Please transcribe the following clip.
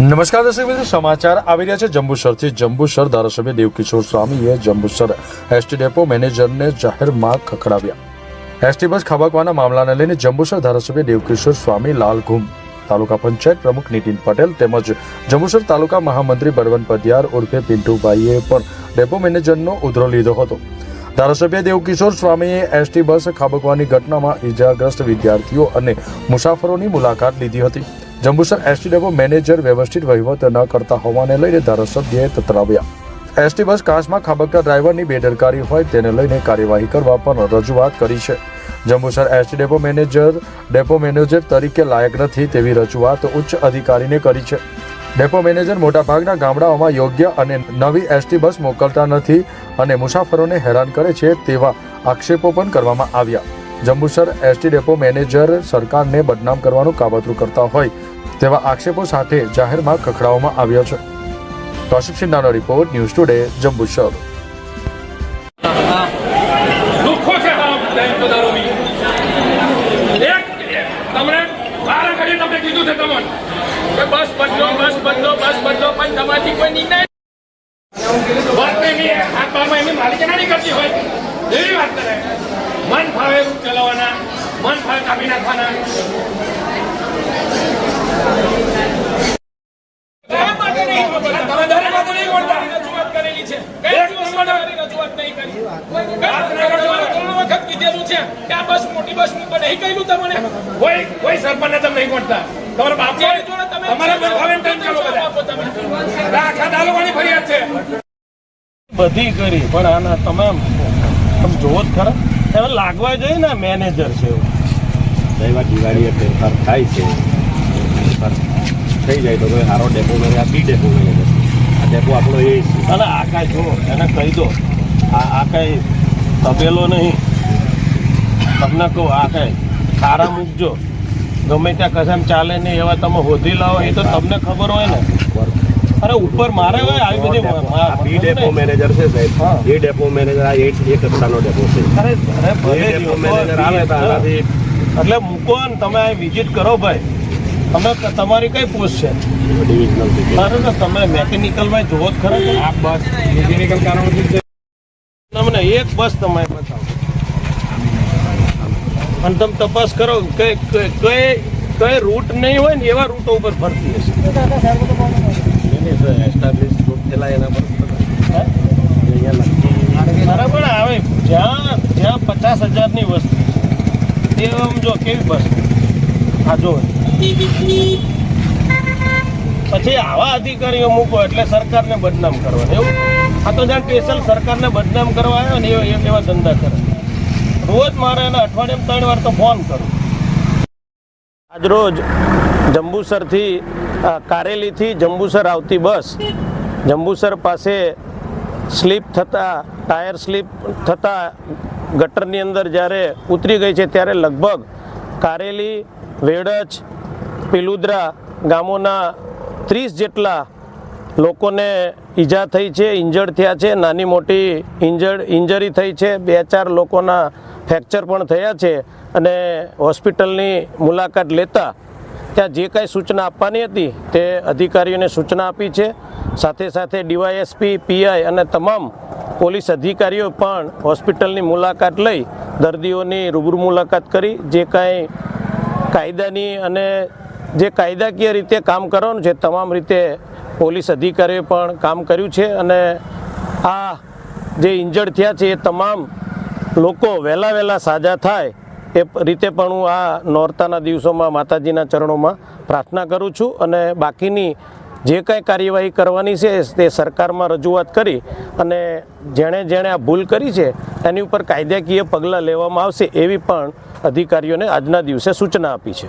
નમસ્કાર દર્શક મિત્રો, સમાચાર આવી રહ્યા છે જંબુસરથી. જંબુસર ધારાસભ્ય દેવકિશોર સ્વામીએ જંબુસર એસટી ડેપો મેનેજરને જાહેરમાં ખખડાવ્યા. એસટી બસ ખાબકવાના મામલાને લઈને જંબુસર ધારાસભ્ય દેવકિશોર સ્વામી લાલઘુમ તાલુકા પંચાયત પ્રમુખ નીતિન પટેલ તેમજ જંબુસર તાલુકા મહામંત્રી બળવંત પદિયાર ઉર્ફે પિન્ટુભાઈએ પણ ડેપો મેનેજરનો ઉધરો લીધો હતો. ધારાસભ્ય દેવકિશોર સ્વામીએ એસટી બસ ખાબકવાની ઘટનામાં ઇજાગ્રસ્ત વિદ્યાર્થીઓ અને મુસાફરોની મુલાકાત લીધી હતી. જંબુસર એસટી ડેપો મેનેજર વ્યવસ્થિત વહીવટ ન કરતા હોવાને લઈને ધારાસભ્યએ તતરાવ્યા. એસટી બસ કાચમાં ખાબકતા ડ્રાઈવરની બેદરકારી હોય તેને લઈને કાર્યવાહી કરવા પણ રજૂઆત કરી છે. Jambusar ST depot manager depot manager તરીકે લાયક નથી તેવી રજૂઆત ઉચ્ચ અધિકારીને કરી છે. ડેપો મેનેજર મોટાભાગના ગામડાઓમાં યોગ્ય અને નવી એસટી બસ મોકલતા નથી અને મુસાફરોને હેરાન કરે છે તેવા આક્ષેપો પણ કરવામાં આવ્યા. જંબુસર એસટી ડેપો મેનેજર સરકારને બદનામ કરવાનું કાવતરું કરતા હોય તેવા આક્ષેપો સાથે જાહેરમાં ખખડાવવામાં આવ્યો છે. કૌશિક સિન્હાનો રિપોર્ટ ન્યૂઝ ટુડે જંબુસર મન ફાવે ચલાવવાના, મન ફાવે કાપી નાખવાના. બધા. આ આખા તાલુકાની ફરિયાદ છે. બધી કરી પણ આના તમે આમ જોવો જ ખરા. હવે લાગવા જોઈએ ને મેનેજર છે એવું. દૈવા દિવાળીએ ફેરફાર થાય છે. થઈ જાય તો કોઈ સારો ડેપો મેળે આ બી ડેપો મેળે આ ડેપો આપણો એ છે. અને આ કાંઈ જો એને કહી દો. આ આ કાંઈ તબેલો નહીં. તમને કહું આ કાંઈ સારા મૂકજો ગમે ત્યાં કસમ ચાલે નહીં એવા તમે હોધી લાવો એ તો તમને ખબર હોય ને. અરે ઉપર મારે હોય આવી બધી બી ડેપો મેનેજર છે. સાહેબ. એ ડેપો મેનેજર આ એક એક કક્ષાનો ડેપો છે. અરે અરે ડેપો મેનેજર આવે તો આનાથી એટલે મૂકો ને તમે વિઝિટ કરો ભાઈ. તમે તમારી કઈ પોસ્ટ છે? મારે તમે મેકેનિકલમાં જોવો જ ખરા આ બસ મિકેનિકલ કારણોથી તમને એક બસ તમે બતાવો. અને તમે તપાસ કરો કે કઈ કઈ રૂટ નહીં હોય ને એવા રૂટો ઉપર ફરતી હશે. બરાબર આવે. જ્યાં જ્યાં પચાસ હજારની વસ્તુ તે આમ જો કેવી બસ હા જો પછી આવા અધિકારીઓ મૂકો એટલે સરકારને બદનામ કરવાનું, એવું? આ તો જ્યાં સ્પેશિયલ સરકારને બદનામ કરવા આવ્યો ને એ- એવા ધંધા કરે. રોજ મારે એને અઠવાડિયામાં ત્રણ વાર તો ફોન કરું. આજરોજ જંબુસરથી કારેલીથી જંબુસર આવતી બસ, જંબુસર પાસે સ્લીપ થતાં, ટાયર સ્લીપ થતાં ગટરની અંદર જ્યારે ઉતરી ગઈ છે, ત્યારે લગભગ કારેલી, વેડજ, પિલુદ્રા ગામોના ત્રીસ જેટલા લોકોને ઈજા થઈ છે, ઇન્જર્ડ થયા છે. નાની મોટી ઇન્જર્ડ, ઇન્જરી થઈ છે. બે ચાર લોકોના ફ્રેક્ચર પણ થયા છે અને હોસ્પિટલની મુલાકાત લેતા ત્યાં જે કાંઈ સૂચના આપવાની હતી તે અધિકારીઓને સૂચના આપી છે. સાથે સાથે ડીવાયએસપી, પીઆઈ અને તમામ પોલીસ અધિકારીઓ પણ હોસ્પિટલની મુલાકાત લઈ દર્દીઓની રૂબરૂ મુલાકાત કરી. જે કાંઈ કાયદાની અને જે કાયદાકીય રીતે કામ કરવાનું છે, તમામ રીતે પોલીસ અધિકારીઓએ પણ કામ કર્યું છે અને આ જે ઇન્જર્ડ થયા છે, એ તમામ લોકો વહેલા વહેલા સાજા થાય એ રીતે પણ હું આ નોરતાના દિવસોમાં, માતાજીના ચરણોમાં પ્રાર્થના કરું છું અને બાકીની જે કાંઈ કાર્યવાહી કરવાની છે તે સરકારમાં રજૂઆત કરી અને જેણે જેણે આ ભૂલ કરી છે એની ઉપર કાયદાકીય પગલાં લેવામાં આવશે એવી પણ અધિકારીઓને આજના દિવસે સૂચના આપી છે.